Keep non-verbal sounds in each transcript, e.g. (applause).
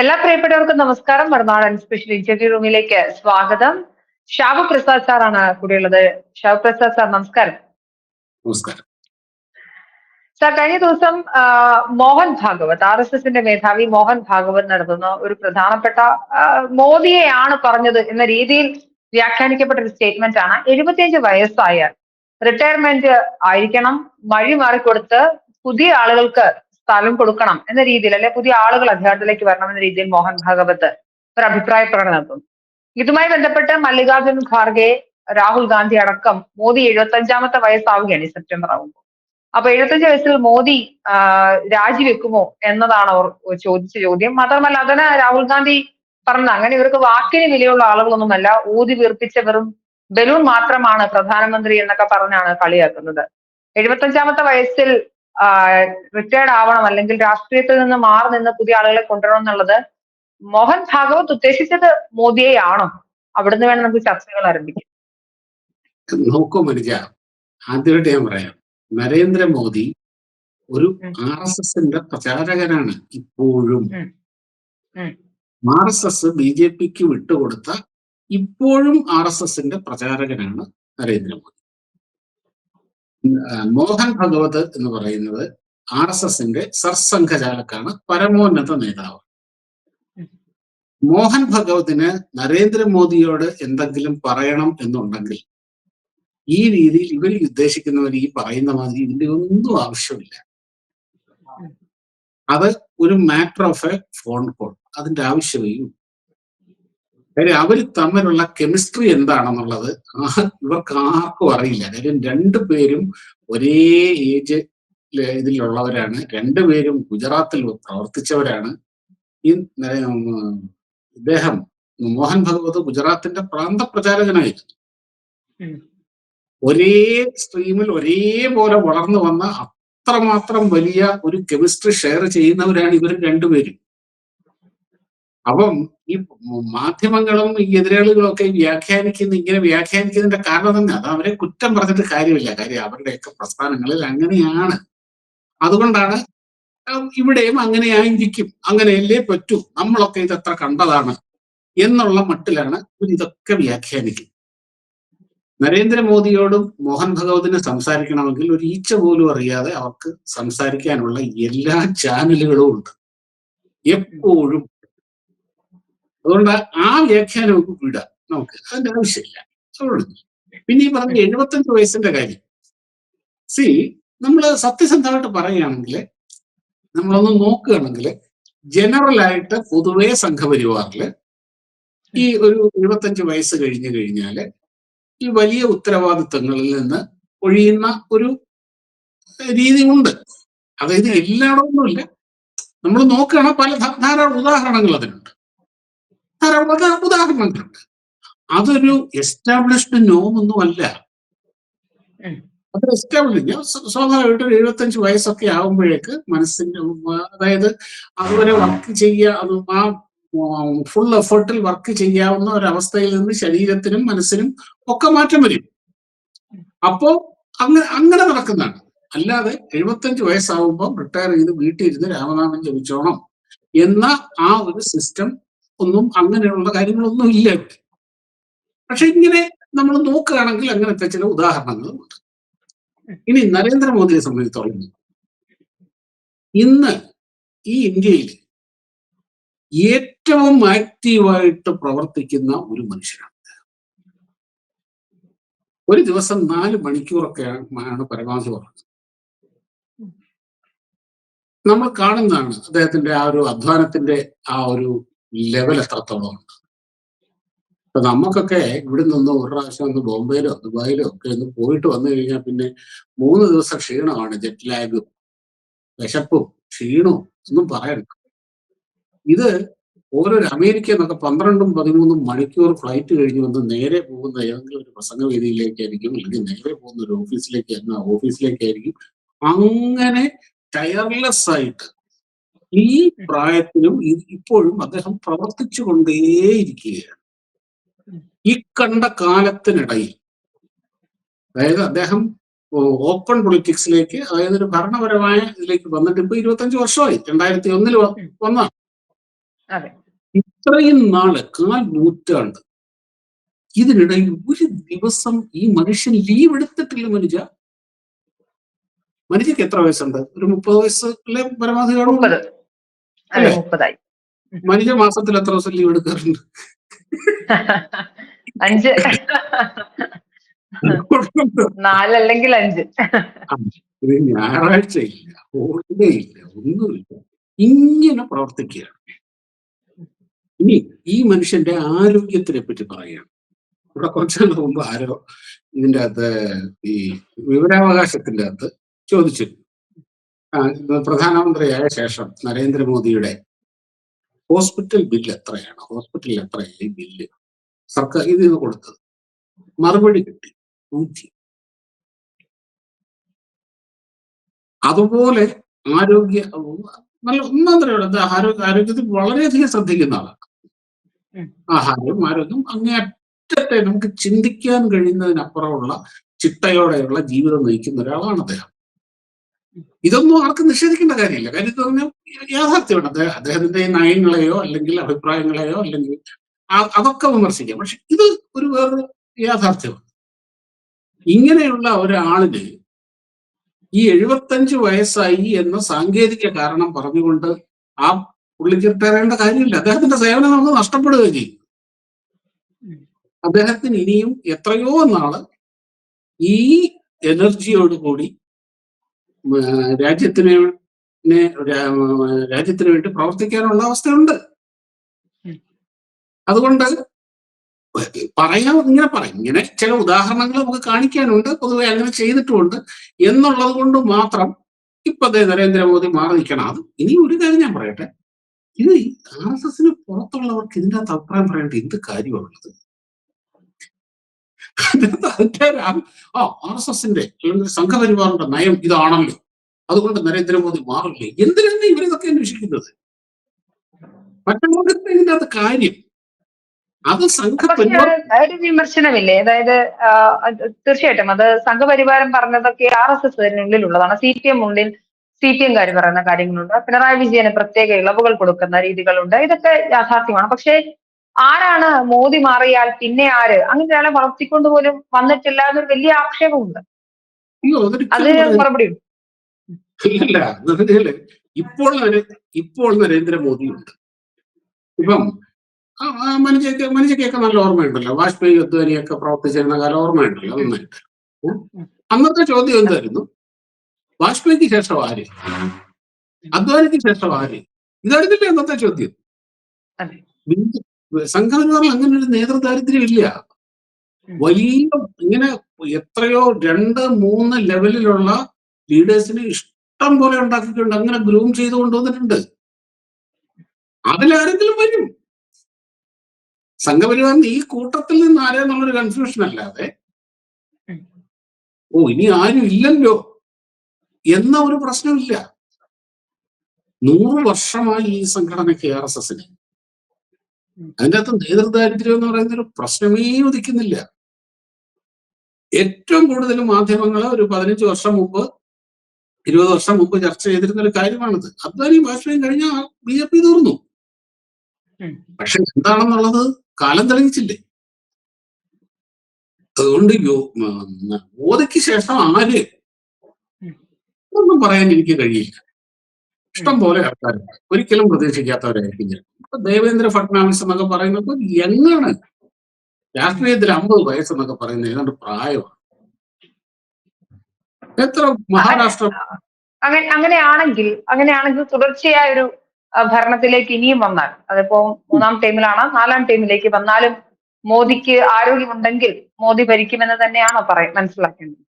എല്ലാ പ്രിയപ്പെട്ടവർക്കും നമസ്കാരം. മറുനാടൻ സ്പെഷ്യൽ ഇന്റർവ്യൂ റൂമിലേക്ക് സ്വാഗതം. ഷാബു പ്രസാദ് സാറാണ് കൂടെയുള്ളത്. ഷാബു പ്രസാദ് സാർ നമസ്കാരം. നമസ്കാരം. സാർ കഴിഞ്ഞ ദിവസം മോഹൻ ഭാഗവത് ആർ എസ് എസിന്റെ മേധാവി മോഹൻ ഭാഗവത് നടത്തുന്ന ഒരു പ്രധാനപ്പെട്ട മോദിയെയാണ് പറഞ്ഞത് എന്ന രീതിയിൽ വ്യാഖ്യാനിക്കപ്പെട്ട ഒരു സ്റ്റേറ്റ്മെന്റ് ആണ്. എഴുപത്തിയഞ്ച് വയസ്സായ റിട്ടയർമെന്റ് ആയിരിക്കണം. വഴി മാറിക്കൊടുത്ത് പുതിയ ആളുകൾക്ക് സ്ഥലം കൊടുക്കണം എന്ന രീതിയിൽ അല്ലെ പുതിയ ആളുകൾ അധികാരത്തിലേക്ക് വരണം എന്ന രീതിയിൽ മോഹൻ ഭാഗവത് ഒരു അഭിപ്രായ പ്രകടനം നടത്തുന്നു ഇതുമായി ബന്ധപ്പെട്ട് മല്ലികാർജുൻ ഖാർഗെ രാഹുൽ ഗാന്ധി അടക്കം മോദി എഴുപത്തി അഞ്ചാമത്തെ വയസ്സാവുകയാണ് ഈ സെപ്റ്റംബർ ആകുമ്പോൾ അപ്പൊ എഴുപത്തഞ്ച് വയസ്സിൽ മോദി രാജിവെക്കുമോ എന്നതാണ് അവർ ചോദിച്ച ചോദ്യം. മാത്രമല്ല അതിന് രാഹുൽ ഗാന്ധി പറഞ്ഞത് അങ്ങനെ ഇവർക്ക് വാക്കിന് വിലയുള്ള ആളുകളൊന്നുമല്ല ഊതി വീർപ്പിച്ച വെറും ബലൂൺ മാത്രമാണ് പ്രധാനമന്ത്രി എന്നൊക്കെ പറഞ്ഞാണ് കളിയാക്കുന്നത്. എഴുപത്തഞ്ചാമത്തെ വയസ്സിൽ റിട്ടയർഡ് ആവണം അല്ലെങ്കിൽ രാഷ്ട്രീയത്തിൽ നിന്ന് മാറി നിന്ന് പുതിയ ആളുകളെ കൊണ്ടുവരണം എന്നുള്ളത് മോഹൻ ഭാഗവത് ഉദ്ദേശിച്ചത് മോദിയെയാണോ? അവിടുന്ന് വേണം നമുക്ക് ചർച്ചകൾ ആരംഭിക്കാം നോക്കൂ മനുജ ആദ്യമായിട്ട് ഞാൻ പറയാം. നരേന്ദ്രമോദി ഒരു. ആർ എസ് എസിന്റെ പ്രചാരകനാണ് ഇപ്പോഴും. R S S B J പിക്ക് വിട്ടുകൊടുത്ത ഇപ്പോഴും ആർ എസ് എസിന്റെ പ്രചാരകനാണ് നരേന്ദ്രമോദി. മോഹൻ ഭഗവത് എന്ന് പറയുന്നത് ആർ എസ് എസിന്റെ സർസംഘചാലക്കാണ് പരമോന്നത നേതാവ്. മോഹൻ ഭഗവതിന് നരേന്ദ്രമോദിയോട് എന്തെങ്കിലും പറയണം എന്നുണ്ടെങ്കിൽ ഈ രീതിയിൽ ഇവർ ഉദ്ദേശിക്കുന്നവർ ഈ പറയുന്ന മാതിരി ഇതിന്റെ ഒന്നും ആവശ്യമില്ല അത് ഒരു matter of a phone call അതിന്റെ ആവശ്യമേ. കാര്യം അവർ തമ്മിലുള്ള കെമിസ്ട്രി എന്താണെന്നുള്ളത് ആ- ഇവർക്ക് ആർക്കും അറിയില്ല. കാര്യം രണ്ടുപേരും ഒരേ ഏജ് ഇതിലുള്ളവരാണ്. രണ്ടുപേരും ഗുജറാത്തിൽ പ്രവർത്തിച്ചവരാണ്. ഈ ഇദ്ദേഹം മോഹൻ ഭഗവത് ഗുജറാത്തിന്റെ പ്രാന്ത പ്രചാരകനായിരുന്നു ഒരേ സ്ട്രീമിൽ ഒരേപോലെ വളർന്നു വന്ന അത്രമാത്രം വലിയ ഒരു കെമിസ്ട്രി ഷെയർ ചെയ്യുന്നവരാണ് ഇവർ രണ്ടുപേരും. അപ്പം ഈ മാധ്യമങ്ങളും ഈ എതിരാളികളും ഒക്കെ വ്യാഖ്യാനിക്കുന്ന ഇങ്ങനെ വ്യാഖ്യാനിക്കുന്നതിന്റെ കാരണം തന്നെ അത് അവരെ കുറ്റം പറഞ്ഞിട്ട് കാര്യമില്ല. കാര്യം അവരുടെയൊക്കെ പ്രസ്ഥാനങ്ങളിൽ അങ്ങനെയാണ്. അതുകൊണ്ടാണ് ഇവിടെയും അങ്ങനെ ആയിരിക്കും അങ്ങനെയല്ലേ പറ്റൂ. നമ്മളൊക്കെ ഇതെത്ര കണ്ടതാണ് എന്നുള്ള മട്ടിലാണ് ഇതൊക്കെ വ്യാഖ്യാനിക്കുന്നത്. നരേന്ദ്രമോദിയോടും മോഹൻ ഭഗവതിനെ സംസാരിക്കണമെങ്കിൽ ഒരു ഈച്ച പോലും അറിയാതെ അവർക്ക് സംസാരിക്കാനുള്ള എല്ലാ ചാനലുകളും ഉണ്ട്. എപ്പോഴും അതുകൊണ്ട് ആ വ്യാഖ്യാനം നമുക്ക് വിടാം നമുക്ക്. അതിന്റെ ആവശ്യമില്ല. അതുകൊണ്ട് പിന്നെ ഈ പറഞ്ഞ എഴുപത്തഞ്ച് വയസ്സിന്റെ കാര്യം. സി നമ്മൾ സത്യസന്ധമായിട്ട് പറയുകയാണെങ്കിൽ നമ്മളൊന്ന് നോക്കുകയാണെങ്കിൽ ജനറൽ ആയിട്ട് പൊതുവേ സംഘപരിവാറിൽ ഈ ഒരു എഴുപത്തഞ്ച് വയസ്സ് കഴിഞ്ഞു കഴിഞ്ഞാൽ ഈ വലിയ ഉത്തരവാദിത്തങ്ങളിൽ നിന്ന് ഒഴിയുന്ന ഒരു രീതി ഉണ്ട് അതായത് എല്ലായിടമൊന്നുമില്ല നമ്മൾ നോക്കുകയാണെങ്കിൽ പല ധാരാളം ഉദാഹരണങ്ങൾ അതിനുണ്ട്. ധാരാളം ഉദാ- ഉദാഹരണങ്ങളുണ്ട്. അതൊരു എസ്റ്റാബ്ലിഷ്ഡ് നോമൊന്നും അല്ല. അത് എസ്റ്റാബ്ലിഷ് സ്വാഭാവികമായിട്ടും ഒരു എഴുപത്തഞ്ച് വയസ്സൊക്കെ ആകുമ്പോഴേക്ക് മനസ്സിന്റെ അതായത് അതുവരെ വർക്ക് ചെയ്യുക അത് ആ ഫുൾ എഫേർട്ടിൽ വർക്ക് ചെയ്യാവുന്ന ഒരവസ്ഥയിൽ നിന്ന് ശരീരത്തിനും മനസ്സിനും ഒക്കെ മാറ്റം വരും. അപ്പോ അങ്ങനെ അങ്ങനെ നടക്കുന്നതാണ്. അല്ലാതെ എഴുപത്തഞ്ച് വയസ്സാവുമ്പോൾ റിട്ടയർ ചെയ്ത് വീട്ടിൽ ഇരുന്ന് രാമനാമൻ ജപിച്ചോണം എന്ന ആ ഒരു സിസ്റ്റം ഒന്നും അങ്ങനെയുള്ള കാര്യങ്ങളൊന്നും ഇല്ല ഇവിടെ. പക്ഷെ ഇങ്ങനെ നമ്മൾ നോക്കുകയാണെങ്കിൽ അങ്ങനത്തെ ചില ഉദാഹരണങ്ങൾ ഉണ്ട്. ഇനി നരേന്ദ്രമോദിയെ സംബന്ധിച്ചോളം ഇന്ന് ഈ ഇന്ത്യയിൽ ഏറ്റവും ആക്റ്റീവായിട്ട് പ്രവർത്തിക്കുന്ന ഒരു മനുഷ്യനാണ് ഒരു ദിവസം നാല് മണിക്കൂറൊക്കെ ആണ് പരമാവധി പറഞ്ഞത് നമ്മൾ കാണുന്നതാണ് അദ്ദേഹത്തിന്റെ ആ ഒരു അധ്വാനത്തിന്റെ ആ ഒരു ലെവൽ എത്രത്തോളം ഇപ്പൊ നമുക്കൊക്കെ ഇവിടെ നിന്ന് ഒരു പ്രാവശ്യം ഒന്ന് ബോംബെയിലോ ദുബായിലോ ഒക്കെ ഒന്ന് പോയിട്ട് വന്നു കഴിഞ്ഞാൽ പിന്നെ മൂന്ന് ദിവസം ക്ഷീണമാണ് ജെറ്റ് ലാഗും വിശപ്പും ക്ഷീണവും ഒന്നും പറയണ്ട. ഇത് ഓരോരു അമേരിക്ക എന്നൊക്കെ പന്ത്രണ്ടും പതിമൂന്നും മണിക്കൂർ ഫ്ലൈറ്റ് കഴിഞ്ഞ് വന്ന് നേരെ പോകുന്ന ഏതെങ്കിലും ഒരു പ്രസംഗവേദിയിലേക്കായിരിക്കും അല്ലെങ്കിൽ നേരെ പോകുന്ന ഒരു ഓഫീസിലേക്ക് ഓഫീസിലേക്കായിരിക്കും അങ്ങനെ ടയർലെസ് ആയിട്ട് ഈ പ്രായത്തിലും ഇപ്പോഴും അദ്ദേഹം പ്രവർത്തിച്ചു കൊണ്ടേയിരിക്കുകയാണ് ഈ കണ്ട കാലത്തിനിടയിൽ അതായത് അദ്ദേഹം ഓപ്പൺ പൊളിറ്റിക്സിലേക്ക് അതായത് ഒരു ഭരണപരമായ ഇതിലേക്ക് വന്നിട്ട് ഇപ്പൊ ഇരുപത്തഞ്ച് വർഷമായി. രണ്ടായിരത്തി ഒന്നിൽ വന്ന ഇത്രയും നാൾ കാൽ നൂറ്റാണ്ട് ഇതിനിടയിൽ ഒരു ദിവസം ഈ മനുഷ്യൻ ലീവ് എടുത്തിട്ടില്ല മനുജ. മനുഷ്യക്ക് എത്ര വയസ്സുണ്ട്? ഒരു മുപ്പത് വയസ്സിലെ പരമാവധി മുപ്പത്. അതെ അല്ലേ? മുപ്പതായി. മനുജ മാസത്തിൽ എത്ര ദിവസം ലീവ് എടുക്കാറുണ്ട്? (laughs) അഞ്ച്. നാലല്ലെങ്കിൽ അഞ്ച്. ഇത് ഞായറാഴ്ച ഇല്ല ഹോളിഡേ ഇല്ല ഒന്നുമില്ല. ഇങ്ങനെ പ്രവർത്തിക്കുകയാണ്. ഇനി ഈ മനുഷ്യന്റെ ആരോഗ്യത്തിനെ പറ്റി പറയുകയാണ്. ഇവിടെ കുറച്ചു മുമ്പ് ആരോ ഇതിന്റെ അകത്ത് ഈ വിവരാവകാശത്തിന്റെ അകത്ത് ചോദിച്ചു ആ, ഇത് പ്രധാനമന്ത്രിയായ ശേഷം നരേന്ദ്രമോദിയുടെ ഹോസ്പിറ്റൽ ബില്ല് എത്രയാണ്? ഹോസ്പിറ്റലിൽ എത്രയായി ബില്ല്? സർക്കാർ ഇതിൽ നിന്ന് കൊടുത്തത്? മറുപടി കിട്ടി. നൂറ്റി. അതുപോലെ ആരോഗ്യ നല്ല ഒന്നാം എന്താ ആരോഗ്യ ആരോഗ്യത്തിൽ വളരെയധികം ശ്രദ്ധിക്കുന്ന ആളാണ്. ആഹാരവും ആരോഗ്യം അങ്ങേയറ്റത്തെ നമുക്ക് ചിന്തിക്കാൻ കഴിയുന്നതിനപ്പുറമുള്ള ചിട്ടയോടെയുള്ള ജീവിതം നയിക്കുന്ന ഒരാളാണ് അദ്ദേഹം. ഇതൊന്നും ആർക്കും നിഷേധിക്കേണ്ട കാര്യമില്ല. കാര്യം പറഞ്ഞാൽ യാഥാർത്ഥ്യമാണ്. അദ്ദേഹം അദ്ദേഹത്തിന്റെ നയങ്ങളെയോ അല്ലെങ്കിൽ അഭിപ്രായങ്ങളെയോ അല്ലെങ്കിൽ അതൊക്കെ വിമർശിക്കാം. പക്ഷെ ഇത് ഒരു വേറൊരു യാഥാർത്ഥ്യമാണ്. ഇങ്ങനെയുള്ള ഒരാളിന് ഈ എഴുപത്തഞ്ച് വയസ്സായി എന്ന സാങ്കേതിക കാരണം പറഞ്ഞുകൊണ്ട് ആ പുള്ളിക്ക് തരേണ്ട കാര്യമില്ല. അദ്ദേഹത്തിന്റെ സേവനം നമുക്ക് നഷ്ടപ്പെടുകയും ചെയ്യും അദ്ദേഹത്തിന് ഇനിയും എത്രയോ നാൾ ഈ എനർജിയോടുകൂടി ഉം, രാജ്യത്തിന് രാജ്യത്തിന് വേണ്ടി പ്രവർത്തിക്കാനുള്ള അവസ്ഥയുണ്ട്. അതുകൊണ്ട് പറയാ ഇങ്ങനെ പറയും. ഇങ്ങനെ ചില ഉദാഹരണങ്ങൾ നമുക്ക് കാണിക്കാനുണ്ട്. പൊതുവെ അങ്ങനെ ചെയ്തിട്ടുമുണ്ട്. എന്നുള്ളത് കൊണ്ട് മാത്രം ഇപ്പൊ ദേ നരേന്ദ്രമോദി മാറി നിൽക്കണം. അത് ഇനി ഒരു കാര്യം ഞാൻ പറയട്ടെ. ഇത് ആർ എസ് എസിന് പുറത്തുള്ളവർക്ക് ഇതിന്റെ അകത്ത് അഭിപ്രായം പറയേണ്ട എന്ത് കാര്യമാണുള്ളത്? ആ- ആർ എസ് എസിന്റെ സംഘപരിവാറിന്റെ നയം ഇതാണല്ലോ. അതുകൊണ്ട് നരേന്ദ്രമോദി മാറില്ലേ? എന്തിനാണ് ഇവരിതൊക്കെ അന്വേഷിക്കുന്നത്? മറ്റുള്ളവർക്ക് കാര്യം. അത് ഒരു വിമർശനമില്ലേ? അതായത് അത് തീർച്ചയായിട്ടും അത് സംഘപരിവാരം പറഞ്ഞതൊക്കെ ആർ എസ് എസ് ഉള്ളിലുള്ളതാണ് സി പി എം ഉള്ളിൽ സി പി എംകാർ പറയുന്ന കാര്യങ്ങളുണ്ട്. പിണറായി വിജയന് പ്രത്യേക ഇളവുകൾ കൊടുക്കുന്ന രീതികളുണ്ട്. ഇതൊക്കെ യാഥാർത്ഥ്യമാണ്. പക്ഷേ ആരാണ് മോദി മാറിയാൽ പിന്നെ ആര്? അങ്ങനെ ഒരാളെ വളർത്തിക്കൊണ്ട് പോലും വന്നിട്ടില്ല എന്നൊരു വലിയ ആക്ഷേപമുണ്ട്. അതിന് മറുപടി. ഇല്ല ഇപ്പോൾ ഇപ്പോൾ നരേന്ദ്രമോദി ഉണ്ട് ഇപ്പം മനുഷ്യക്ക് മനുഷ്യക്കൊക്കെ നല്ല ഓർമ്മയുണ്ടല്ലോ. വാജ്പേയി അദ്വാനിയൊക്കെ പ്രവർത്തിച്ചിരുന്ന കാലം ഓർമ്മയുണ്ടല്ലോ നന്നായിട്ട് അന്നത്തെ ചോദ്യം എന്തായിരുന്നു? വാജ്പേയിക്ക് ശേഷം ആര്? അദ്വാനിക്ക് ശേഷം ആര്? ഇതായിരുന്നില്ലേ അന്നത്തെ ചോദ്യം? സംഘപരിവാറിൽ അങ്ങനെ ഒരു നേതൃദാരിദ്ര്യം ഇല്ല. വലിയ ഇങ്ങനെ എത്രയോ രണ്ട് മൂന്ന് ലെവലിലുള്ള ലീഡേഴ്സിന് ഇഷ്ടം പോലെ ഉണ്ടാക്കിയിട്ടുണ്ട് അങ്ങനെ ഗ്രൂം ചെയ്ത് കൊണ്ടുവന്നിട്ടുണ്ട്. അതിലാരെങ്കിലും വരും. സംഘപരിവാറിന് ഈ കൂട്ടത്തിൽ നിന്ന് ആരെന്നുള്ളൊരു കൺഫ്യൂഷൻ അല്ലാതെ ഓ ഇനി ആരും ഇല്ലല്ലോ എന്ന ഒരു പ്രശ്നമില്ല. നൂറ് വർഷമായി ഈ സംഘടനയ്ക്ക് ആർ എസ് എസിന്. അതിന്റെ അകത്ത് നേതൃദാരിദ്ര്യം എന്ന് പറയുന്ന ഒരു പ്രശ്നമേ ഉദിക്കുന്നില്ല. ഏറ്റവും കൂടുതൽ മാധ്യമങ്ങൾ ഒരു പതിനഞ്ച് വർഷം മുമ്പ് ഇരുപത് വർഷം മുമ്പ് ചർച്ച ചെയ്തിരുന്ന ഒരു കാര്യമാണിത്. അദ്വാനി ഭാഷയും കഴിഞ്ഞാൽ ബി ജെ പി തീർന്നു. പക്ഷെ എന്താണെന്നുള്ളത് കാലം തെളിയിച്ചില്ലേ? അതുകൊണ്ട് മോദിക്ക് ശേഷം ആര്. ഒന്നും പറയാൻ എനിക്ക് കഴിയില്ല. ഇഷ്ടം പോലെ ആൾക്കാരുണ്ട് ഒരിക്കലും പ്രതീക്ഷിക്കാത്തവരായിരിക്കും അപ്പൊ ദേവേന്ദ്ര ഫട്നാവിസ് എന്നൊക്കെ പറയുന്നത് എങ്ങാണ് രാഷ്ട്രീയത്തിൽ അമ്പത് വയസ്സെന്നൊക്കെ പറയുന്നത് ഏതാണ്ട് പ്രായമാണ്. എത്ര മഹാരാഷ്ട്ര അങ്ങനെ അങ്ങനെയാണെങ്കിൽ അങ്ങനെയാണെങ്കിൽ തുടർച്ചയായ ഒരു ഭരണത്തിലേക്ക് ഇനിയും വന്നാൽ അതിപ്പോ മൂന്നാം ടൈമിലാണ് നാലാം ടൈമിലേക്ക് വന്നാലും മോദിക്ക് ആരോഗ്യമുണ്ടെങ്കിൽ മോദി ഭരിക്കുമെന്ന് തന്നെയാണോ പറയാൻ മനസ്സിലാക്കേണ്ടത്?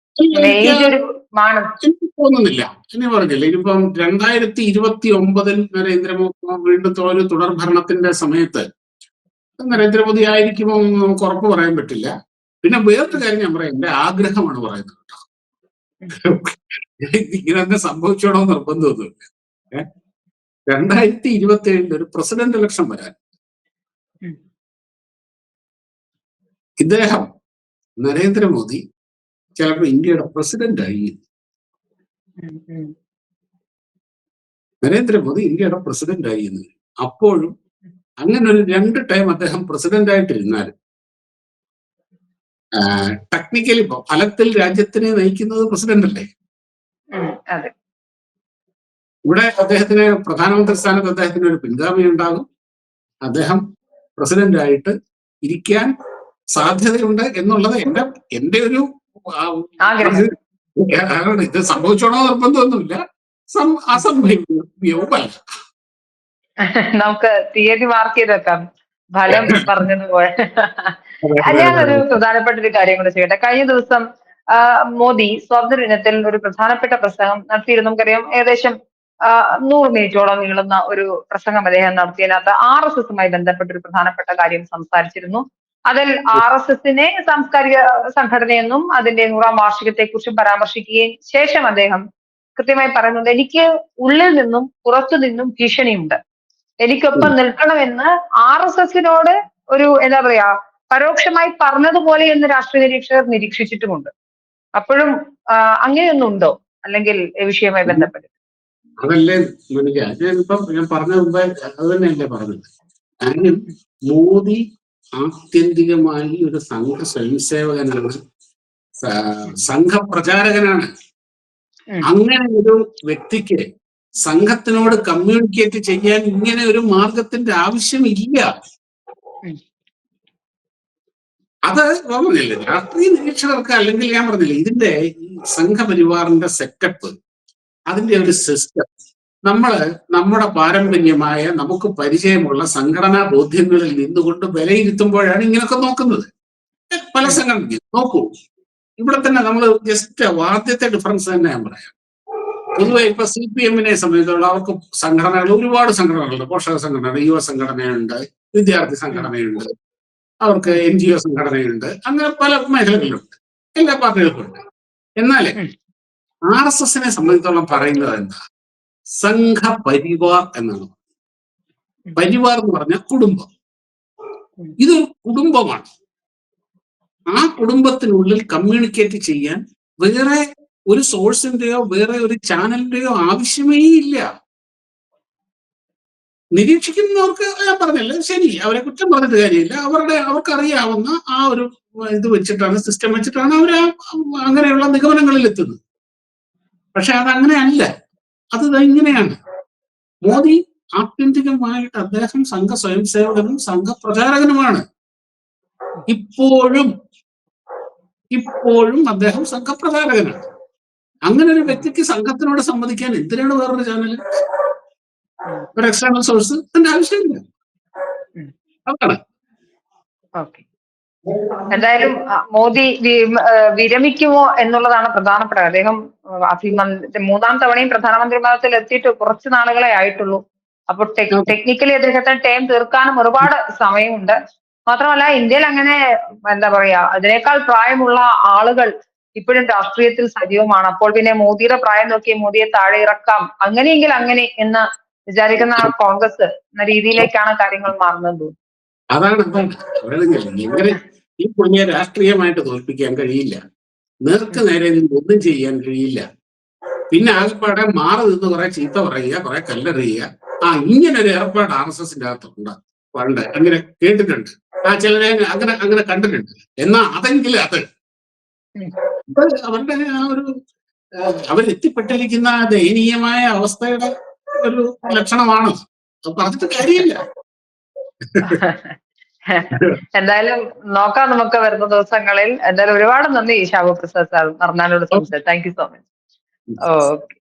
തോന്നുന്നില്ല ഇനി പറഞ്ഞില്ല ഇനിയിപ്പം രണ്ടായിരത്തി ഇരുപത്തി ഒമ്പതിൽ നരേന്ദ്രമോദി വീണ്ടും ഒരു തുടർ ഭരണത്തിന്റെ സമയത്ത് നരേന്ദ്രമോദി ആയിരിക്കുമോ എന്ന് നമുക്ക് ഉറപ്പ് പറയാൻ പറ്റില്ല. പിന്നെ വേറൊരു കാര്യം ഞാൻ പറയാം. എന്റെ ആഗ്രഹമാണ് പറയുന്നത് കേട്ടോ. (laughs) ഇങ്ങനെ തന്നെ സംഭവിച്ചോണോ എന്ന് നിർബന്ധമൊന്നുമില്ല. ഏഹ് രണ്ടായിരത്തി ഇരുപത്തി ഏഴിൽ ഒരു പ്രസിഡന്റ് ഇലക്ഷൻ വരാൻ. ഇദ്ദേഹം നരേന്ദ്രമോദി ചിലപ്പോൾ ഇന്ത്യയുടെ പ്രസിഡന്റ് ആയി. ഉം, ഉം. നരേന്ദ്രമോദി ഇന്ത്യയുടെ പ്രസിഡന്റ് ആയി എന്ന്. അപ്പോഴും അങ്ങനെ ഒരു രണ്ട് ടൈം അദ്ദേഹം പ്രസിഡന്റ് ആയിട്ടിരുന്നാൽ ടെക്നിക്കലി ഫലത്തിൽ രാജ്യത്തിനെ നയിക്കുന്നത് പ്രസിഡന്റ് അല്ലേ? ഇവിടെ അദ്ദേഹത്തിന് പ്രധാനമന്ത്രി സ്ഥാനത്ത് അദ്ദേഹത്തിന് ഒരു പിൻഗാമി ഉണ്ടാകും. അദ്ദേഹം പ്രസിഡന്റായിട്ട് ഇരിക്കാൻ സാധ്യതയുണ്ട് എന്നുള്ളത് എന്റെ എന്റെ ഒരു ആഗ്രഹം. ഇത് സംഭവിച്ചോണോ നിർബന്ധമൊന്നുമില്ല. അസംഭവ്യവുമല്ല നമുക്ക് തീയതി മാർക്ക് ചെയ്ത് വെക്കാം ഫലം പറഞ്ഞതുപോലെ. ഒരു പ്രധാനപ്പെട്ട ഒരു കാര്യം കൂടെ ചെയ്യട്ടെ. കഴിഞ്ഞ ദിവസം മോദി സ്വാതന്ത്ര്യ ദിനത്തിൽ ഒരു പ്രധാനപ്പെട്ട പ്രസംഗം നടത്തിയിരുന്നു. നമുക്കറിയാം ഏകദേശം നൂറ് മിനിറ്റോളം നീളുന്ന ഒരു പ്രസംഗം അദ്ദേഹം നടത്തിയതിനകത്ത് ആർ എസ് എസുമായി ബന്ധപ്പെട്ട ഒരു പ്രധാനപ്പെട്ട കാര്യം സംസാരിച്ചിരുന്നു. അതിൽ ആർ എസ് എസിനെ സാംസ്കാരിക സംഘടനയെന്നും അതിന്റെ നൂറാം വാർഷികത്തെ കുറിച്ചും പരാമർശിക്കുകയും ശേഷം അദ്ദേഹം കൃത്യമായി പറയുന്നത് എനിക്ക് ഉള്ളിൽ നിന്നും പുറത്തു നിന്നും ഭീഷണിയുണ്ട്. എനിക്കൊപ്പം നിൽക്കണമെന്ന് ആർ എസ് എസിനോട് ഒരു എന്താ പറയാ പരോക്ഷമായി പറഞ്ഞതുപോലെ എന്ന് രാഷ്ട്രീയ നിരീക്ഷകർ നിരീക്ഷിച്ചിട്ടുമുണ്ട്. അപ്പോഴും ആ, അങ്ങനെയൊന്നും ഉണ്ടോ? അല്ലെങ്കിൽ വിഷയവുമായി ബന്ധപ്പെട്ട്. അതല്ലേ ഞാൻ പറഞ്ഞ മുമ്പേ അത് തന്നെയല്ലേ പറഞ്ഞത്. കാരണം മോദി ആത്യന്തികമായി ഒരു സംഘ സ്വയംസേവകനാണ്. സംഘപ്രചാരകനാണ്. അങ്ങനെ ഒരു വ്യക്തിക്ക് സംഘത്തിനോട് കമ്മ്യൂണിക്കേറ്റ് ചെയ്യാൻ ഇങ്ങനെ ഒരു മാർഗത്തിന്റെ ആവശ്യമില്ല. ഇല്ല അത് പറഞ്ഞില്ലേ രാഷ്ട്രീയ നിരീക്ഷകർക്ക് അല്ലെങ്കിൽ ഞാൻ പറഞ്ഞില്ലേ ഇതിന്റെ സംഘപരിവാറിന്റെ സെറ്റപ്പ് അതിന്റെ ഒരു സിസ്റ്റം നമ്മൾ നമ്മുടെ പാരമ്പര്യമായ നമുക്ക് പരിചയമുള്ള സംഘടനാ ബോധ്യങ്ങളിൽ നിന്നുകൊണ്ട് വിലയിരുത്തുമ്പോഴാണ് ഇങ്ങനെയൊക്കെ നോക്കുന്നത്. പല സംഘടന നോക്കൂ. ഇവിടെ തന്നെ നമ്മൾ ജസ്റ്റ് ആദ്യത്തെ ഡിഫറൻസ് തന്നെ ഞാൻ പറയാം. പൊതുവെ ഇപ്പൊ സി പി എമ്മിനെ സംബന്ധിച്ചോളം അവർക്ക് സംഘടനകൾ ഒരുപാട് സംഘടനകളുണ്ട്. പോഷക സംഘടന യുവ സംഘടനയുണ്ട് വിദ്യാർത്ഥി സംഘടനയുണ്ട് അവർക്ക് എൻ ജി ഒ സംഘടനയുണ്ട് അങ്ങനെ പല മേഖലകളിലുണ്ട്. എല്ലാ പാർട്ടികൾക്കും ഉണ്ട്. എന്നാൽ. ആർ എസ് എസിനെ സംബന്ധിച്ചോളം പറയുന്നത് എന്താ? സംഘപരിവാർ എന്നാണ് പരിവാർ എന്ന് പറഞ്ഞ കുടുംബം. ഇത് ഇതൊരു കുടുംബമാണ്. ആ കുടുംബത്തിനുള്ളിൽ കമ്മ്യൂണിക്കേറ്റ് ചെയ്യാൻ വേറെ ഒരു സോഴ്സിന്റെയോ വേറെ ഒരു ചാനലിന്റെയോ ആവശ്യമേ ഇല്ല. നിരീക്ഷിക്കുന്നവർക്ക് ഞാൻ പറഞ്ഞല്ലേ ശരി അവരെ കുറ്റം പറഞ്ഞിട്ട് കാര്യമില്ല. അവരുടെ അവർക്ക് അറിയാവുന്ന ആ ഒരു ഇത് വെച്ചിട്ടാണ് സിസ്റ്റം വെച്ചിട്ടാണ് അവർ അങ്ങനെയുള്ള നിഗമനങ്ങളിൽ എത്തുന്നത് പക്ഷെ അത് അങ്ങനെയല്ല അത് ഇങ്ങനെയാണ്. മോദി ആത്യന്തികമായിട്ട് അദ്ദേഹം സംഘ സ്വയംസേവകനും സംഘപ്രചാരകനുമാണ്. ഇപ്പോഴും ഇപ്പോഴും അദ്ദേഹം സംഘപ്രചാരകനാണ്. അങ്ങനെ ഒരു വ്യക്തിക്ക് സംഘത്തിനോട് സംവദിക്കാൻ എന്തിനാണ് വേറൊരു ചാനൽ ഒരു എക്സ്റ്റേണൽ സോഴ്സ് അതിന്റെ ആവശ്യമില്ല. അതാണ്. ഓക്കെ. എന്തായാലും മോദി വിരമിക്കുമോ എന്നുള്ളതാണ് പ്രധാനപ്പെട്ട കാര്യം. അദ്ദേഹം അഭിമന്ത്രി മൂന്നാം തവണയും പ്രധാനമന്ത്രി പദത്തിൽ എത്തിയിട്ട് കുറച്ച് നാളുകളെ ആയിട്ടുള്ളൂ. അപ്പോൾ ടെക്നിക്കലി അദ്ദേഹത്തിന് ടൈം തീർക്കാനും ഒരുപാട് സമയമുണ്ട്. മാത്രമല്ല ഇന്ത്യയിൽ അങ്ങനെ എന്താ പറയാ അതിനേക്കാൾ പ്രായമുള്ള ആളുകൾ ഇപ്പോഴും രാഷ്ട്രീയത്തിൽ സജീവമാണ്. അപ്പോൾ പിന്നെ മോദിയുടെ പ്രായം നോക്കി മോദിയെ താഴെ ഇറക്കാം. അങ്ങനെയെങ്കിൽ അങ്ങനെ എന്ന് വിചാരിക്കുന്ന കോൺഗ്രസ് എന്ന രീതിയിലേക്കാണ് കാര്യങ്ങൾ മാറുന്നത്. അതാണ് ഇപ്പം പറയുന്നത് ഇവർ ഈ പുള്ളിയെ രാഷ്ട്രീയമായിട്ട് തോൽപ്പിക്കാൻ കഴിയില്ല. നേർക്ക് നേരെ ഒന്നും ചെയ്യാൻ കഴിയില്ല. പിന്നെ ആകെപ്പാടെ മാറി നിന്ന് കുറെ ചീത്ത പറയുക കുറെ കല്ലെറിയുക. ആ ഇങ്ങനെ ഒരു ഏർപ്പാട് ആർ എസ് എസിന്റെ അകത്തുണ്ട്. പണ്ട് അങ്ങനെ കേട്ടിട്ടുണ്ട്. ആ ചിലരെ അങ്ങനെ അങ്ങനെ കണ്ടിട്ടുണ്ട്. എന്നാ അതെങ്കിലും അത്. അവരുടെ ആ ഒരു അവരെത്തിപ്പെട്ടിരിക്കുന്ന ദയനീയമായ അവസ്ഥയുടെ ഒരു ലക്ഷണമാണ്. പറഞ്ഞിട്ട് കാര്യമില്ല. (laughs) എന്തായാലും നോക്കാം നമുക്ക് വരുന്ന ദിവസങ്ങളിൽ. എന്തായാലും ഒരുപാട് നന്ദി ഷാബു പ്രസാദ് സാർ. മറന്നാലോട് സംസാരിച്ചു thank you so much okay